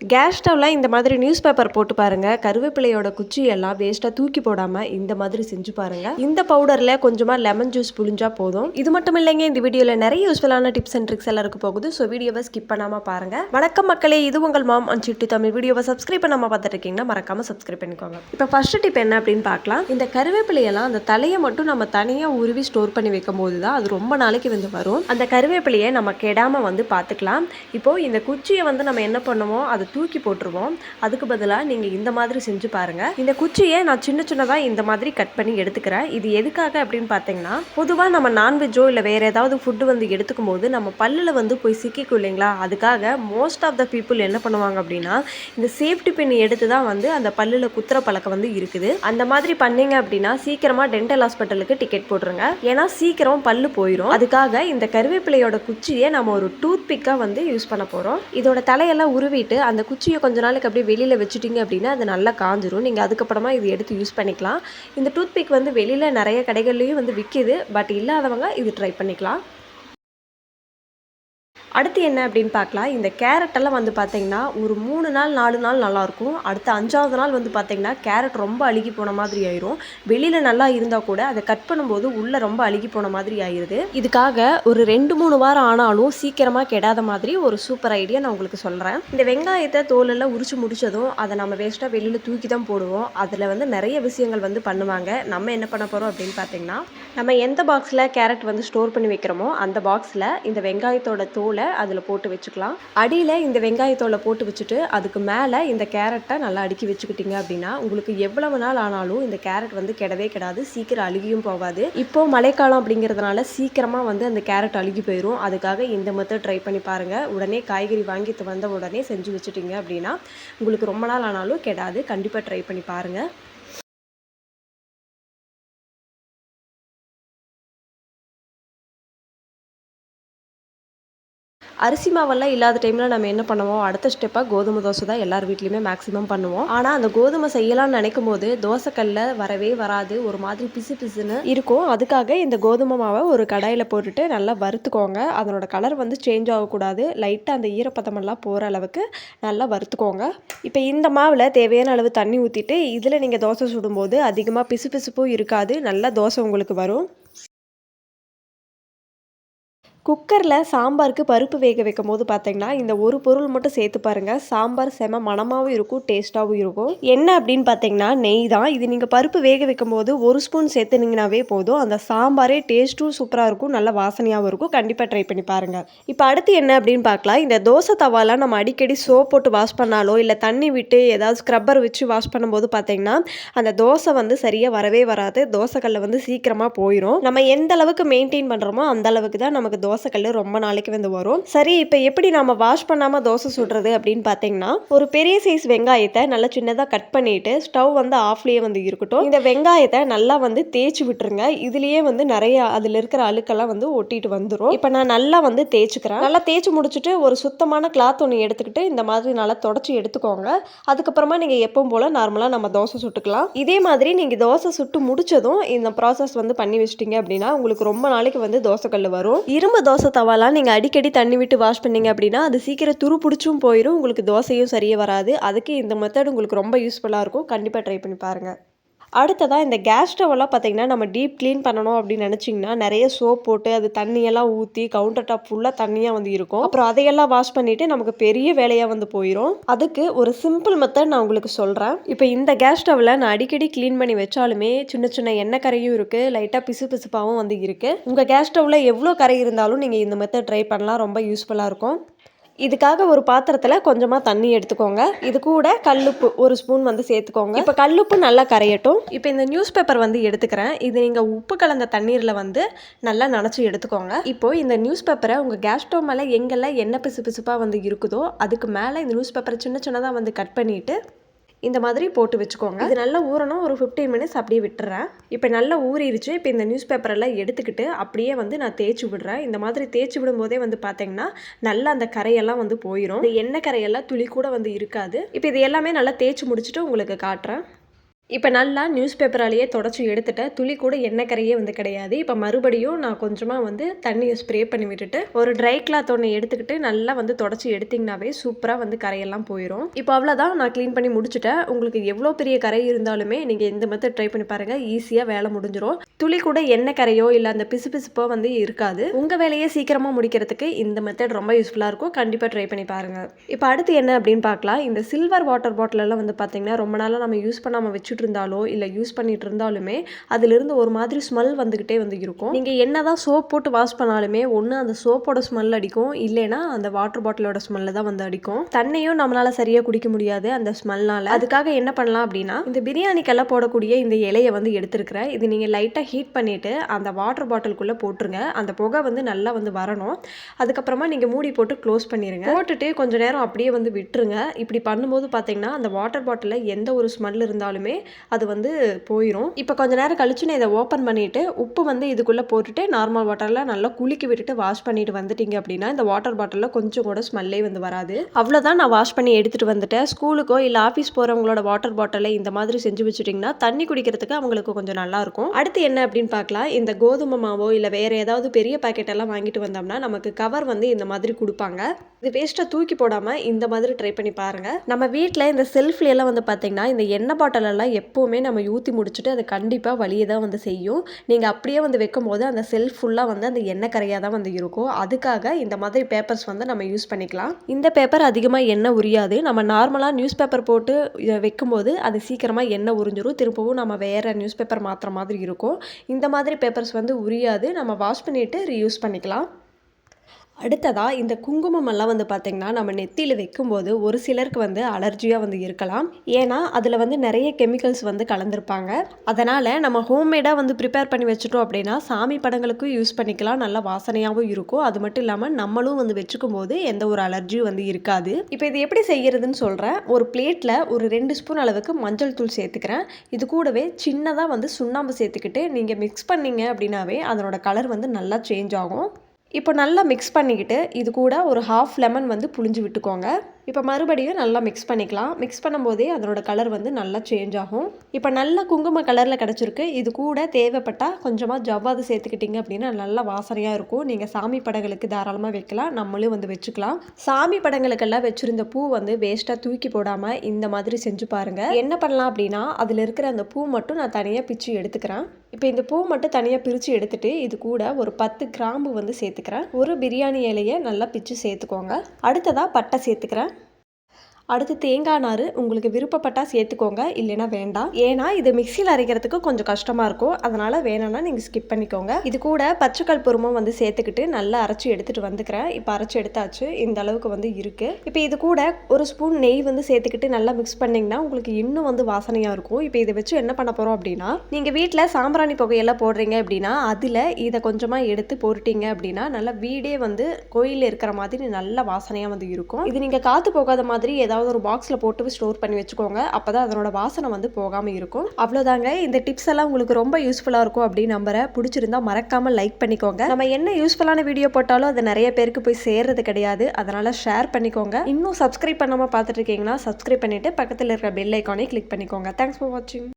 Case ஸ்டவ்வில் இந்த மாதிரி நியூஸ் பேப்பர் போட்டு பாருங்கள் கருவேப்பிலையோட குச்சி எல்லாம் வேஸ்ட்டாக தூக்கி போடாமல் இந்த மாதிரி செஞ்சு பாருங்கள் இந்த பவுடரில் கொஞ்சமாக லெமன் ஜூஸ் புழிஞ்சால் போதும். இது மட்டும் இல்லைங்க இந்த வீடியோவில் நிறைய யூஸ்ஃபுல்லான டிப்ஸ் அண்ட் ட்ரிக்ஸ் எல்லாம் இருக்க போகுது. ஸோ வீடியோவை ஸ்கிப் பண்ணாமல் பாருங்கள் வணக்கம் மக்களே இது உங்கள் மாம் அண்ட் சிட்டு தமிழ். வீடியோவை சப்ஸ்கிரைப் பண்ணாமல் பார்த்துட்டு இருக்கீங்கன்னா மறக்காமல் சப்ஸ்கிரைப் பண்ணிக்கோங்க. இப்போ ஃபர்ஸ்ட் டிப் என்ன அப்படின்னு பார்க்கலாம். இந்த கருவேப்பிலையெல்லாம் அந்த தலையை மட்டும் நம்ம தனியாக உருவி ஸ்டோர் பண்ணி வைக்கும் போது தான் அது ரொம்ப நாளைக்கு வந்து வரும். அந்த கருவேப்பிலையை நம்ம கெடாமல் வந்து பார்த்துக்கலாம். இப்போது இந்த குச்சியை வந்து நம்ம என்ன பண்ணுவோம்? அது தூக்கி போட்டுருவோம். அதுக்கு பதிலாக நீங்கள் இந்த மாதிரி செஞ்சு பாருங்கள் இந்த குச்சியை நான் சின்ன சின்னதாக இந்த மாதிரி கட் பண்ணி எடுத்துக்கிறேன். இது எதுக்காக அப்படின்னு பார்த்தீங்கன்னா பொதுவாக நம்ம நான்வெஜ்ஜோ இல்லை வேறு ஏதாவது ஃபுட்டு வந்து எடுத்துக்கும் போது நம்ம பல்லில் வந்து போய் சிக்கிக்கும் இல்லைங்களா? அதுக்காக மோஸ்ட் ஆஃப் த பீப்புள் என்ன பண்ணுவாங்க அப்படின்னா இந்த சேஃப்டி பின் எடுத்து தான் வந்து அந்த பல்லில் குத்துற பழக்கம் வந்து இருக்குது. அந்த மாதிரி பண்ணீங்க அப்படின்னா சீக்கிரமாக டென்டல் ஹாஸ்பிட்டலுக்கு டிக்கெட் போட்டுருங்க. ஏன்னா சீக்கிரம் பல்லு போயிடும் அதுக்காக இந்த கருவேப்பிலையோட குச்சியை நம்ம ஒரு டூத் பிக்காக வந்து யூஸ் பண்ண போகிறோம் இதோட தலையெல்லாம் உருவிட்டு அந்த அந்த குச்சியை கொஞ்ச நாளைக்கு அப்படியே வெளியில் வச்சுட்டிங்க அப்படின்னா அது நல்லா காஞ்சிரும். நீங்கள் அதுக்கப்புறமா இது எடுத்து யூஸ் பண்ணிக்கலாம். இந்த டூத் பிக் வந்து வெளியில் நிறைய கடைகள்லையும் வந்து விற்கிது பட் இல்லாதவங்க இது ட்ரை பண்ணிக்கலாம். அடுத்து என்ன அப்படின்னு பார்க்கலாம். இந்த கேரட் எல்லாம் வந்து பார்த்தீங்கன்னா ஒரு மூணு நாள் நாலு நாள் நல்லாயிருக்கும் அடுத்த அஞ்சாவது நாள் வந்து பார்த்தீங்கன்னா கேரட் ரொம்ப அழுகி போன மாதிரி ஆயிரும். வெளியில் நல்லா இருந்தால் கூட அதை கட் பண்ணும்போது உள்ளே ரொம்ப அழுகி போன மாதிரி ஆயிடுது இதுக்காக ஒரு ரெண்டு மூணு வாரம் ஆனாலும் சீக்கிரமாக கெடாத மாதிரி ஒரு சூப்பர் ஐடியா நான் உங்களுக்கு சொல்கிறேன் இந்த வெங்காயத்தை தோலெல்லாம் உரிச்சு முடிச்சதும் அதை நம்ம வேஸ்ட்டாக வெளியில் தூக்கி தான் போடுவோம். அதில் வந்து நிறைய விஷயங்கள் வந்து பண்ணுவாங்க. நம்ம என்ன பண்ண போகிறோம் அப்படின்னு பார்த்தீங்கன்னா நம்ம எந்த பாக்ஸில் கேரட் வந்து ஸ்டோர் பண்ணி வைக்கிறோமோ அந்த பாக்ஸில் இந்த வெங்காயத்தோட தோலை அதில் போட்டு வச்சுக்கலாம். அடியில் இந்த வெங்காயத்தோலை போட்டு வச்சுட்டு அதுக்கு மேலே இந்த கேரட்டை நல்லா அடுக்கி வச்சுக்கிட்டீங்க அப்படின்னா உங்களுக்கு எவ்வளவு நாள் ஆனாலும் இந்த கேரட் வந்து கெடவே கெடாது சீக்கிரம் அழுகியும் போகாது. இப்போ மழைக்காலம் அப்படிங்கிறதுனால சீக்கிரமாக வந்து அந்த கேரட் அழுகி போயிடும் அதுக்காக இந்த மெத்தட் ட்ரை பண்ணி பாருங்கள் உடனே காய்கறி வாங்கிட்டு வந்த உடனே செஞ்சு வச்சுட்டீங்க அப்படின்னா உங்களுக்கு ரொம்ப நாள் ஆனாலும் கெடாது. கண்டிப்பாக ட்ரை பண்ணி பாருங்கள் அரிசி மாவெல்லாம் இல்லாத டைமில் நம்ம என்ன பண்ணுவோம்? அடுத்த ஸ்டெப்பாக கோதுமை தோசை தான் எல்லார் வீட்லேயுமே மேக்ஸிமம் பண்ணுவோம். ஆனால் அந்த கோதுமை செய்யலாம்னு நினைக்கும் போது தோசைக்கல்ல வரவே வராது. ஒரு மாதிரி பிசு பிசுன்னு இருக்கும். அதுக்காக இந்த கோதுமை மாவை ஒரு கடாயில் போட்டுட்டு நல்லா வறுத்துக்கோங்க. அதனோட கலர் வந்து சேஞ்ச் ஆகக்கூடாது. லைட்டாக அந்த ஈரப்பதமெல்லாம் போகிற அளவுக்கு நல்லா வறுத்துக்கோங்க. இப்போ இந்த மாவில் தேவையான அளவு தண்ணி ஊற்றிட்டு இதில் நீங்கள் தோசை சுடும்போது அதிகமாக பிசு பிசுப்பும் இருக்காது. நல்லா தோசை உங்களுக்கு வரும். குக்கரில் சாம்பாருக்கு பருப்பு வேக வைக்கும் போது பார்த்தீங்கன்னா இந்த ஒரு பொருள் மட்டும் சேர்த்து பாருங்கள் சாம்பார் செம மணமாகவும் இருக்கும் டேஸ்ட்டாகவும் இருக்கும். என்ன அப்படின்னு பார்த்தீங்கன்னா நெய் தான். இது நீங்கள் பருப்பு வேக வைக்கும் போது ஒரு ஸ்பூன் சேர்த்துனீங்கனாவே போதும். அந்த சாம்பாரே டேஸ்ட்டும் சூப்பராக இருக்கும் நல்ல வாசனையாகவும் இருக்கும். கண்டிப்பாக ட்ரை பண்ணி பாருங்கள் இப்போ அடுத்து என்ன அப்படின்னு பார்க்கலாம் இந்த தோசை தவாலாம் நம்ம அடிக்கடி சோப் போட்டு வாஷ் பண்ணாலோ இல்லை தண்ணி விட்டு ஏதாவது ஸ்க்ரப்பர் வச்சு வாஷ் பண்ணும்போது பார்த்தீங்கன்னா அந்த தோசை வந்து சரியாக வரவே வராது. தோசைக்கல்ல வந்து சீக்கிரமாக போயிடும் நம்ம எந்த அளவுக்கு மெயின்டைன் பண்ணுறோமோ அந்த அளவுக்கு தான் நமக்கு தோசை தோசைக்கல் ரொம்ப நாளைக்கு வந்து வரும். சரி இப்போ எப்படி நம்ம வாஷ் பண்ணாமல் தோசை சுடுறது அப்படின்னு பார்த்தீங்கன்னா ஒரு பெரிய சைஸ் வெங்காயத்தை நல்லா சின்னதாக கட் பண்ணிட்டு ஸ்டவ் வந்து ஆஃப்லேயே வந்து இருக்கட்டும். இந்த வெங்காயத்தை நல்லா வந்து தேய்ச்சி விட்டுருங்க. இதுலேயே வந்து நிறைய அதில் இருக்கிற அழுக்கெல்லாம் வந்து ஒட்டிட்டு வந்துடும் இப்போ நான் நல்லா வந்து தேய்ச்சிக்கிறேன். நல்லா தேய்ச்சி முடிச்சுட்டு ஒரு சுத்தமான கிளாத் ஒன்று எடுத்துக்கிட்டு இந்த மாதிரி நல்லா தொடச்சி எடுத்துக்கோங்க. அதுக்கப்புறமா நீங்கள் எப்பவும் போல் நார்மலாக நம்ம தோசை சுட்டுக்கலாம். இதே மாதிரி நீங்கள் தோசை சுட்டு முடிச்சதும் இந்த ப்ராசஸ் வந்து பண்ணி வச்சிட்டிங்க அப்படின்னா உங்களுக்கு ரொம்ப நாளைக்கு வந்து தோசைக்கல் வரும். இரும்பு தோசை தவாலாம் நீங்கள் அடிக்கடி தண்ணி விட்டு வாஷ் பண்ணீங்க அப்படின்னா அது சீக்கிரம் துரு பிடிச்சும் போயிடும் உங்களுக்கு தோசையும் சரியாக வராது. அதுக்கு இந்த மெத்தட் உங்களுக்கு ரொம்ப யூஸ்ஃபுல்லாக இருக்கும். கண்டிப்பாக ட்ரை பண்ணி பாருங்கள் அடுத்ததாக இந்த கேஸ் ஸ்டவ்வெல்லாம் பார்த்தீங்கன்னா நம்ம டீப் க்ளீன் பண்ணணும் அப்படின்னு நினச்சிங்கன்னா நிறைய சோப் போட்டு அது தண்ணியெல்லாம் ஊற்றி கவுண்டர் டாப் ஃபுல்லாக தண்ணியாக வந்து இருக்கும். அப்புறம் அதையெல்லாம் வாஷ் பண்ணிவிட்டு நமக்கு பெரிய வேலையாக வந்து போயிடும் அதுக்கு ஒரு சிம்பிள் மெத்தட் நான் உங்களுக்கு சொல்கிறேன் இப்போ இந்த கேஸ் ஸ்டவ்வில் நான் அடிக்கடி க்ளீன் பண்ணி வச்சாலுமே சின்ன சின்ன எண்ணெய் கரையும் இருக்குது லைட்டாக பிசு பிசுப்பாகவும் வந்து இருக்குது உங்கள் கேஸ் ஸ்டவ்வில் எவ்வளோ கரை இருந்தாலும் நீங்கள் இந்த மெத்தட் ட்ரை பண்ணலாம். ரொம்ப யூஸ்ஃபுல்லாக இருக்கும். இதுக்காக ஒரு பாத்திரத்தில் கொஞ்சமாக தண்ணி எடுத்துக்கோங்க. இது கூட கல்லுப்பு ஒரு ஸ்பூன் வந்து சேர்த்துக்கோங்க. இப்போ கல்லுப்பு நல்லா கரையட்டும். இப்போ இந்த நியூஸ் பேப்பர் வந்து எடுத்துக்கிறேன். இது நீங்கள் உப்பு கலந்த தண்ணீரில் வந்து நல்லா நனைச்சி எடுத்துக்கோங்க. இப்போ இந்த நியூஸ் பேப்பரை உங்கள் கேஸ் ஸ்டவ் மேலே எங்கெல்லாம் என்ன பிசு பிசுப்பாக வந்து இருக்குதோ அதுக்கு மேலே இந்த நியூஸ் பேப்பரை சின்ன சின்னதாக வந்து கட் பண்ணிவிட்டு இந்த மாதிரி போட்டு வச்சுக்கோங்க. இது நல்லா ஊறணும். ஒரு ஃபிஃப்டீன் மினிட்ஸ் அப்படியே விட்டுறேன். இப்போ நல்லா ஊறிடுச்சு இப்போ இந்த நியூஸ் பேப்பரெல்லாம் எடுத்துக்கிட்டு அப்படியே வந்து நான் தேய்ச்சி விடுறேன். இந்த மாதிரி தேய்ச்சி விடும்போதே வந்து பார்த்தீங்கன்னா நல்லா அந்த கரையெல்லாம் வந்து போயிடும் இந்த எண்ணெய் கரையெல்லாம் துளி கூட வந்து இருக்காது. இப்போ இது எல்லாமே நல்லா தேய்ச்சி முடிச்சுட்டு உங்களுக்கு காட்டுறேன். இப்போ நல்லா நியூஸ் பேப்பராலேயே தொடச்சி எடுத்துட்டேன் துளி கூட எண்ணெய் கரையே வந்து கிடையாது. இப்போ மறுபடியும் நான் கொஞ்சமாக வந்து தண்ணியை ஸ்ப்ரே பண்ணி விட்டுட்டு ஒரு ட்ரை கிளாத் ஒன்று எடுத்துக்கிட்டு நல்லா வந்து தொடச்சி எடுத்திங்கனாவே சூப்பராக வந்து கரையெல்லாம் போயிடும் இப்போ அவ்வளோதான் நான் க்ளீன் பண்ணி முடிச்சுட்டேன். உங்களுக்கு எவ்வளோ பெரிய கரை இருந்தாலுமே நீங்கள் இந்த மெத்தட் ட்ரை பண்ணி பாருங்கள் ஈஸியாக வேலை முடிஞ்சிடும் துளி கூட எண்ணெய் கரையோ இல்லை அந்த பிசு பிசுப்போ வந்து இருக்காது. உங்கள் வேலையை சீக்கிரமாக முடிக்கிறதுக்கு இந்த மெத்தட் ரொம்ப யூஸ்ஃபுல்லாக இருக்கும். கண்டிப்பாக ட்ரை பண்ணி பாருங்கள் இப்போ அடுத்து என்ன அப்படின்னு பார்க்கலாம். இந்த சில்வர் வாட்டர் பாட்டிலெல்லாம் வந்து பார்த்திங்கன்னா ரொம்ப நாளாக நம்ம யூஸ் பண்ணாமல் வச்சு வச்சுட்டு இருந்தாலோ இல்லை யூஸ் பண்ணிட்டு இருந்தாலுமே அதிலிருந்து ஒரு மாதிரி ஸ்மெல் வந்துக்கிட்டே வந்து இருக்கும். நீங்கள் என்ன தான் சோப் போட்டு வாஷ் பண்ணாலுமே ஒன்று அந்த சோப்போட ஸ்மெல் அடிக்கும் இல்லைன்னா அந்த வாட்டர் பாட்டிலோட ஸ்மெல்ல தான் வந்து அடிக்கும். தண்ணியும் நம்மளால சரியாக குடிக்க முடியாது அந்த ஸ்மெல்னால. அதுக்காக என்ன பண்ணலாம் அப்படின்னா இந்த பிரியாணிக்கெல்லாம் போடக்கூடிய இந்த இலையை வந்து எடுத்துருக்கிறேன். இது நீங்கள் லைட்டாக ஹீட் பண்ணிவிட்டு அந்த வாட்டர் பாட்டிலுக்குள்ளே போட்டுருங்க. அந்த புகை வந்து நல்லா வந்து வரணும். அதுக்கப்புறமா நீங்கள் மூடி போட்டு க்ளோஸ் பண்ணிடுங்க போட்டுட்டு கொஞ்சம் நேரம் அப்படியே வந்து விட்டுருங்க. இப்படி பண்ணும்போது பார்த்தீங்கன்னா அந்த வாட்டர் பாட்டிலில் எந்த ஒரு ஸ்மெல் இருந்தாலுமே அது வந்து போயிடும் இப்போ கொஞ்ச நேரம் கழிச்சு நான் இதை ஓப்பன் பண்ணிவிட்டு உப்பு வந்து இதுக்குள்ளே போட்டுட்டு நார்மல் வாட்டரில் நல்லா குலுக்கி விட்டுட்டு வாஷ் பண்ணிட்டு வந்துட்டீங்க அப்படின்னா இந்த வாட்டர் பாட்டிலில் கொஞ்சம் கூட ஸ்மெல்லே வந்து வராது. அவ்வளோதான் நான் வாஷ் பண்ணி எடுத்துகிட்டு வந்துட்டேன். ஸ்கூலுக்கோ இல்லை ஆஃபீஸ் போகிறவங்களோட வாட்டர் பாட்டிலை இந்த மாதிரி செஞ்சு வச்சுட்டிங்கன்னா தண்ணி குடிக்கிறதுக்கு அவங்களுக்கு கொஞ்சம் நல்லாயிருக்கும் அடுத்து என்ன அப்படின்னு பார்க்கலாம். இந்த கோதுமை மாவோ இல்லை வேறு ஏதாவது பெரிய பாக்கெட் எல்லாம் வாங்கிட்டு வந்தோம்னா நமக்கு கவர் வந்து இந்த மாதிரி கொடுப்பாங்க. இது வேஸ்ட்டாக தூக்கி போடாமல் இந்த மாதிரி ட்ரை பண்ணி பாருங்கள் நம்ம வீட்டில் இந்த செல்ஃப்ல வந்து பார்த்தீங்கன்னா இந்த எண்ணெய் பாட்டிலெல்லாம் எப்போவுமே நம்ம ஊற்றி முடிச்சுட்டு அது கண்டிப்பாக வழியை தான் வந்து செய்யும். நீங்கள் அப்படியே வந்து வைக்கும்போது அந்த செல்ஃப் ஃபுல்லாக வந்து அந்த எண்ணெய் கரையாக தான் வந்து இருக்கும். அதுக்காக இந்த மாதிரி பேப்பர்ஸ் வந்து நம்ம யூஸ் பண்ணிக்கலாம். இந்த பேப்பர் அதிகமாக எண்ணெய் உரியாது. நம்ம நார்மலாக நியூஸ் பேப்பர் போட்டு வைக்கும்போது அது சீக்கிரமாக எண்ணெய் உறிஞ்சிரும். திரும்பவும் நம்ம வேறு நியூஸ் பேப்பர் மாற்றுற மாதிரி இருக்கும். இந்த மாதிரி பேப்பர்ஸ் வந்து உரியாது. நம்ம வாஷ் பண்ணிவிட்டு ரீயூஸ் பண்ணிக்கலாம். அடுத்ததாக இந்த குங்குமம் எல்லாம் வந்து பார்த்திங்கன்னா நம்ம நெத்தியில் வைக்கும்போது ஒரு சிலருக்கு வந்து அலர்ஜியாக வந்து இருக்கலாம். ஏன்னா அதில் வந்து நிறைய கெமிக்கல்ஸ் வந்து கலந்துருப்பாங்க. அதனால் நம்ம ஹோம்மேடாக வந்து ப்ரிப்பேர் பண்ணி வச்சுட்டோம் அப்படின்னா சாமி படங்களுக்கும் யூஸ் பண்ணிக்கலாம். நல்ல வாசனையாகவும் இருக்கும். அது மட்டும் இல்லாமல் நம்மளும் வந்து வச்சுக்கும் போது எந்த ஒரு அலர்ஜியும் வந்து இருக்காது. இப்போ இது எப்படி செய்கிறதுன்னு சொல்கிறேன் ஒரு பிளேட்டில் ஒரு ரெண்டு ஸ்பூன் அளவுக்கு மஞ்சள் தூள் சேர்த்துக்கிறேன். இது கூடவே சின்னதாக வந்து சுண்ணாம்பு சேர்த்துக்கிட்டு நீங்கள் மிக்ஸ் பண்ணீங்க அப்படின்னாவே அதனோட கலர் வந்து நல்லா சேஞ்ச் ஆகும். இப்போ நல்லா மிக்ஸ் பண்ணிக்கிட்டு இது கூட ஒரு ஹாஃப் லெமன் வந்து புழிஞ்சு விட்டுக்கோங்க. இப்போ மறுபடியும் நல்லா மிக்ஸ் பண்ணிக்கலாம். மிக்ஸ் பண்ணும்போதே அதனோட கலர் வந்து நல்லா சேஞ்ச் ஆகும். இப்போ நல்ல குங்கும கலரில் கிடச்சிருக்கு. இது கூட தேவைப்பட்டால் கொஞ்சமாக ஜவ்வாது சேர்த்துக்கிட்டிங்க அப்படின்னா நல்லா வாசனையாக இருக்கும். நீங்கள் சாமி படங்களுக்கு தாராளமாக வைக்கலாம். நம்மளும் வந்து வச்சுக்கலாம். சாமி படங்களுக்கெல்லாம் வச்சுருந்த பூ வந்து வேஸ்ட்டாக தூக்கி போடாமல் இந்த மாதிரி செஞ்சு பாருங்கள் என்ன பண்ணலாம் அப்படின்னா அதில் இருக்கிற அந்த பூ மட்டும் நான் தனியாக பிச்சு எடுத்துக்கிறேன். இப்போ இந்த பூ மட்டும் தனியாக பிரித்து எடுத்துகிட்டு இது கூட ஒரு பத்து கிராம்பு வந்து சேர்த்துக்கிறேன். ஒரு பிரியாணி இலையை நல்லா பிச்சு சேர்த்துக்கோங்க. அடுத்ததாக பட்டை சேர்த்துக்கிறேன். அடுத்து தேங்காய் நார் உங்களுக்கு விருப்பப்பட்டால் சேர்த்துக்கோங்க இல்லைன்னா வேண்டாம். ஏன்னா இது மிக்சியில் அரைக்கிறதுக்கு கொஞ்சம் கஷ்டமாக இருக்கும். அதனால் வேணும்னா நீங்கள் ஸ்கிப் பண்ணிக்கோங்க. இது கூட பச்சைக்கல் பொறுமும் வந்து சேர்த்துக்கிட்டு நல்லா அரைச்சி எடுத்துகிட்டு வந்துக்கிறேன். இப்போ அரைச்சி எடுத்தாச்சு. இந்த அளவுக்கு வந்து இருக்குது இப்போ இது கூட ஒரு ஸ்பூன் நெய் வந்து சேர்த்துக்கிட்டு நல்லா மிக்ஸ் பண்ணிங்கன்னா உங்களுக்கு இன்னும் வந்து வாசனையாக இருக்கும். இப்போ இதை வச்சு என்ன பண்ண போகிறோம் அப்படின்னா நீங்கள் வீட்டில் சாம்பிராணி புகையெல்லாம் போடுறீங்க அப்படின்னா அதில் இதை கொஞ்சமாக எடுத்து போட்டுட்டீங்க அப்படின்னா நல்லா வீடே வந்து கோயிலில் இருக்கிற மாதிரி நல்ல வாசனையாக வந்து இருக்கும். இது நீங்கள் காற்று போகாத மாதிரி ஏதாவது ஏதாவது ஒரு பாக்ஸில் போட்டு ஸ்டோர் பண்ணி வச்சுக்கோங்க. அப்போ தான் அதனோட வாசனை வந்து போகாமல் இருக்கும். அவ்வளோதாங்க இந்த டிப்ஸ் எல்லாம் உங்களுக்கு ரொம்ப யூஸ்ஃபுல்லாக இருக்கும் அப்படின்னு நம்புகிறேன் பிடிச்சிருந்தா மறக்காமல் லைக் பண்ணிக்கோங்க. நம்ம என்ன யூஸ்ஃபுல்லான வீடியோ போட்டாலும் அது நிறைய பேருக்கு போய் சேர்றது கிடையாது. அதனால் ஷேர் பண்ணிக்கோங்க. இன்னும் சப்ஸ்கிரைப் பண்ணாமல் பார்த்துட்டு இருக்கீங்கன்னா சப்ஸ்கிரைப் பண்ணிவிட்டு பக்கத்தில் இருக்கிற பெல் ஐக்கானே கிளிக் பண்ணிக்கோங்க. தேங்க்ஸ் ஃபார் வாட்சிங்